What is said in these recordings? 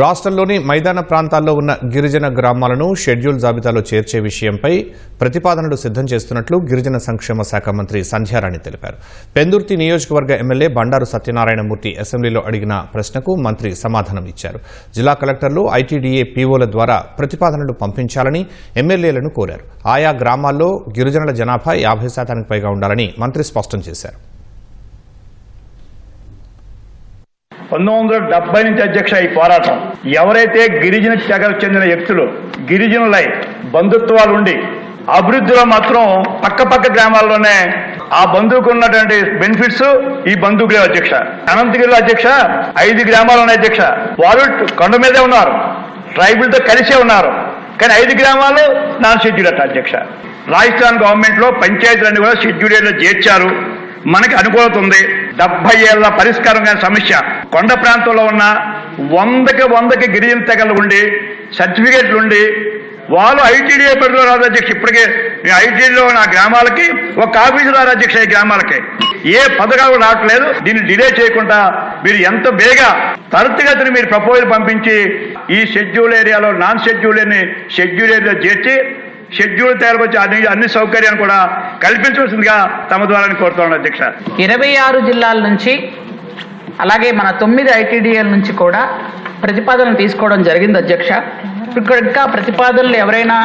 రాష్ట్రంలోని మైదాన ప్రాంతాల్లో ఉన్న గిరిజన గ్రామాలను షెడ్యూల్ జాబితాలో చేర్చే విషయంపై ప్రతిపాదనలు సిద్ధం చేస్తున్నట్లు గిరిజన సంక్షేమ శాఖ మంత్రి సంధ్యారాణి తెలిపారు. పెందుర్తి నియోజకవర్గ ఎమ్మెల్యే బండారు సత్యనారాయణమూర్తి అసెంబ్లీలో అడిగిన ప్రశ్నకు మంత్రి సమాధానం ఇచ్చారు. జిల్లా కలెక్టర్లు ఐటీడీఏ పీఓల ద్వారా ప్రతిపాదనలు పంపించాలని ఎమ్మెల్యేలను కోరారు. ఆయా గ్రామాల్లో గిరిజనుల జనాభా యాభై శాతానికి పైగా ఉండాలని మంత్రి స్పష్టం చేశారు. పంతొమ్మిది వందల నుంచి అధ్యక్ష ఈ పోరాటం. ఎవరైతే గిరిజన తెగకు చెందిన వ్యక్తులు గిరిజనులై బంధుత్వాలు ఉండి అభివృద్ధిలో మాత్రం పక్క పక్క గ్రామాల్లోనే ఆ బంధువుకు ఉన్నటువంటి బెనిఫిట్స్ ఈ బంధువులే అధ్యక్ష అనంతగిరిలో అధ్యక్ష ఐదు గ్రామాలు ఉన్నాయి అధ్యక్ష. వాళ్ళు కొండ మీదే ఉన్నారు ట్రైబుల్తో కలిసే ఉన్నారు. కానీ ఐదు గ్రామాలు నాన్ షెడ్యూల్ అట్ట అధ్యక్ష. రాజస్థాన్ గవర్నమెంట్లో పంచాయతీలన్నీ కూడా షెడ్యూల్ ఏరియాలో చేర్చారు. మనకి అనుకూలత ఉంది. డెబ్బై ఏళ్ళ పరిష్కారం కాని సమస్య. కొండ ప్రాంతంలో ఉన్న వందకి వందకి గిరిజన తెగలు ఉండి సర్టిఫికేట్లు ఉండి వాళ్ళు ఐటీడీఏ పరిధిలో రాదు అధ్యక్ష. ఇప్పటికే ఐటీడీలో నా గ్రామాలకి ఒక ఆఫీసు రాదు అధ్యక్ష ఈ గ్రామాలకి. ఏ పథకాలు రావట్లేదు. దీన్ని డిలే చేయకుండా మీరు ఎంత బేగా తరచుగతిని మీరు ప్రపోజల్ పంపించి ఈ షెడ్యూల్ ఏరియాలో నాన్ షెడ్యూల్ అని షెడ్యూల్ ఏరియాలో చేర్చి షెడ్యూల్ తయారుపరిచి అన్ని అన్ని సౌకర్యాన్ని కూడా కల్పించవలసిందిగా తమ ద్వారా కోరుతున్నాను అధ్యక్ష. ఇరవై ఆరు జిల్లాల నుంచి అలాగే మన తొమ్మిది ఐటీడీఎల్ నుంచి కూడా ప్రతిపాదనలు తీసుకోవడం జరిగింది అధ్యక్ష. ఇక్కడ ఇంకా ప్రతిపాదనలు ఎవరైనా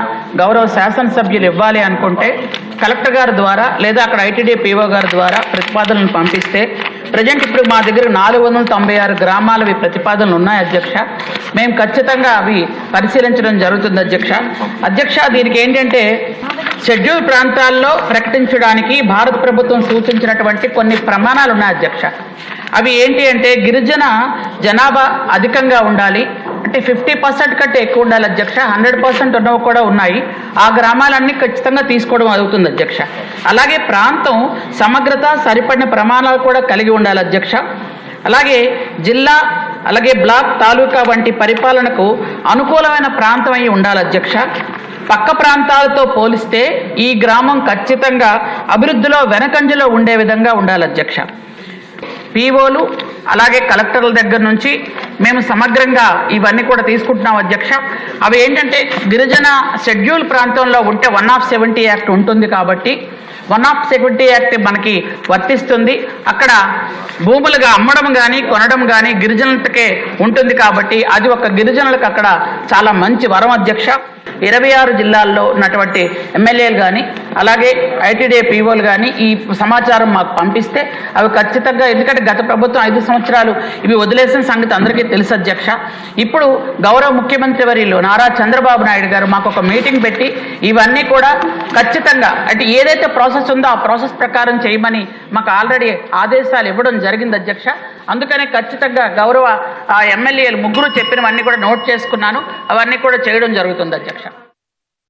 గౌరవ శాసనసభ్యులు ఇవ్వాలి అనుకుంటే కలెక్టర్ గారి ద్వారా లేదా అక్కడ ఐటీడీ పీఓ గారి ద్వారా ప్రతిపాదనలు పంపిస్తే ప్రజెంట్ ఇప్పుడు మా దగ్గర నాలుగు వందల తొంభై ఆరు గ్రామాలవి ప్రతిపాదనలు ఉన్నాయి అధ్యక్ష. మేము ఖచ్చితంగా అవి పరిశీలించడం జరుగుతుంది అధ్యక్ష. అధ్యక్ష దీనికి ఏంటంటే షెడ్యూల్ ప్రాంతాల్లో ప్రకటించడానికి భారత ప్రభుత్వం సూచించినటువంటి కొన్ని ప్రమాణాలు ఉన్నాయి అధ్యక్ష. అవి ఏంటి అంటే గిరిజన జనాభా అధికంగా ఉండాలి అంటే ఫిఫ్టీ పర్సెంట్ కంటే ఎక్కువ ఉండాలి అధ్యక్ష. హండ్రెడ్ పర్సెంట్ ఉన్నవి కూడా ఉన్నాయి. ఆ గ్రామాలన్నీ ఖచ్చితంగా తీసుకోవడం అవుతుంది అధ్యక్ష. అలాగే ప్రాంతం సమగ్రత సరిపడిన ప్రమాణాలు కూడా కలిగి ఉండాలి అధ్యక్ష. అలాగే జిల్లా అలాగే బ్లాక్ తాలూకా వంటి పరిపాలనకు అనుకూలమైన ప్రాంతం అయి ఉండాలి అధ్యక్ష. పక్క ప్రాంతాలతో పోలిస్తే ఈ గ్రామం ఖచ్చితంగా అభివృద్ధిలో వెనకంజలో ఉండే విధంగా ఉండాలి అధ్యక్ష. పీఓలు అలాగే కలెక్టర్ల దగ్గర నుంచి మేము సమగ్రంగా ఇవన్నీ కూడా తీసుకుంటున్నాం అధ్యక్ష. అవి ఏంటంటే గిరిజన షెడ్యూల్ ప్రాంతంలో ఉంటే వన్ ఆఫ్ సెవెంటీ యాక్ట్ ఉంటుంది కాబట్టి వన్ ఆఫ్ సెవెంటీ యాక్ట్ మనకి వర్తిస్తుంది. అక్కడ భూములుగా అమ్మడం కానీ కొనడం కానీ గిరిజనులకే ఉంటుంది కాబట్టి అది ఒక గిరిజనులకు అక్కడ చాలా మంచి వరం అధ్యక్ష. ఇరవై ఆరు జిల్లాల్లో ఉన్నటువంటి ఎమ్మెల్యేలు కానీ అలాగే ఐటీడీ పీఓలు కానీ ఈ సమాచారం మాకు పంపిస్తే అవి ఖచ్చితంగా ఎందుకంటే గత ప్రభుత్వం ఐదు సంవత్సరాలు ఇవి వదిలేసిన సంగతి అందరికీ తెలుసు అధ్యక్ష. ఇప్పుడు గౌరవ ముఖ్యమంత్రి వర్యులు నారా చంద్రబాబు నాయుడు గారు మాకు ఒక మీటింగ్ పెట్టి ఇవన్నీ కూడా ఖచ్చితంగా అంటే ఏదైతే ప్రాసెస్ ఉందో ఆ ప్రాసెస్ ప్రకారం చేయమని మాకు ఆల్రెడీ ఆదేశాలు ఇవ్వడం జరిగింది అధ్యక్ష. అందుకనే ఖచ్చితంగా గౌరవ ఆ ఎమ్మెల్యేలు ముగ్గురు చెప్పినవన్నీ కూడా నోట్ చేసుకున్నాను. అవన్నీ కూడా చేయడం జరుగుతుంది అధ్యక్ష.